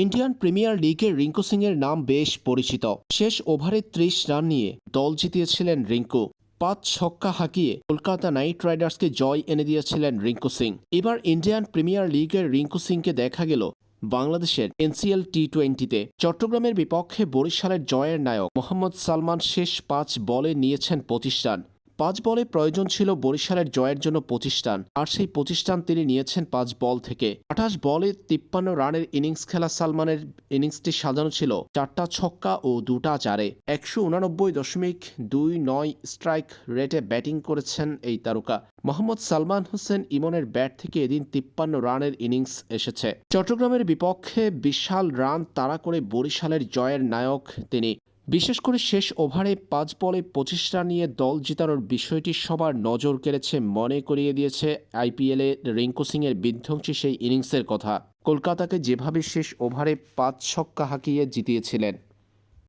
Indian premier লিগে রিঙ্কু সিং এর নাম বেশ পরিচিত। শেষ ওভারে ত্রিশ রান নিয়ে দল জিতিয়েছিলেন রিঙ্কু। পাঁচ ছক্কা হাঁকিয়ে কলকাতা নাইট রাইডার্সকে জয় এনে দিয়েছিলেন রিঙ্কু সিং। এবার ইন্ডিয়ান প্রিমিয়ার লিগের রিঙ্কু সিংকে দেখা গেল বাংলাদেশের এনসিএল টি টোয়েন্টিতে চট্টগ্রামের বিপক্ষে বরিশালের জয়ের নায়ক মোহাম্মদ সালমান শেষ পাঁচ বলে নিয়েছেন রান। পাঁচ বলে প্রয়োজন ছিল বরিশালের জয়ের জন্য পঁচিশ রান, আর সেই পঁচিশ রান তিনি নিয়েছেন পাঁচ বল থেকে। আঠাশ বলে তিপ্পান্ন রানের ইনিংস খেলা সালমানের ইনিংসটি সাজানো ছিল চারটা ছক্কা ও দুটা চারে। একশো উনানব্বই দশমিক দুই নয় স্ট্রাইক রেটে ব্যাটিং করেছেন এই তারকা। মোহাম্মদ সালমান হোসেন ইমনের ব্যাট থেকে এদিন তিপ্পান্ন রানের ইনিংস এসেছে। চট্টগ্রামের বিপক্ষে বিশাল রান তাড়া করে বরিশালের জয়ের নায়ক তিনি। বিশেষ করে শেষ ওভারে পাঁচ বলে পঁচিশ রান নিয়ে দল জেতানোর বিষয়টি সবার নজর কেড়েছে, মনে করিয়ে দিয়েছে আইপিএলে রিঙ্কু সিংয়ের বিধ্বংসী সেই ইনিংসের কথা। কলকাতাকে যেভাবে শেষ ওভারে পাঁচ ছক্কা হাঁকিয়ে জিতিয়েছিলেন।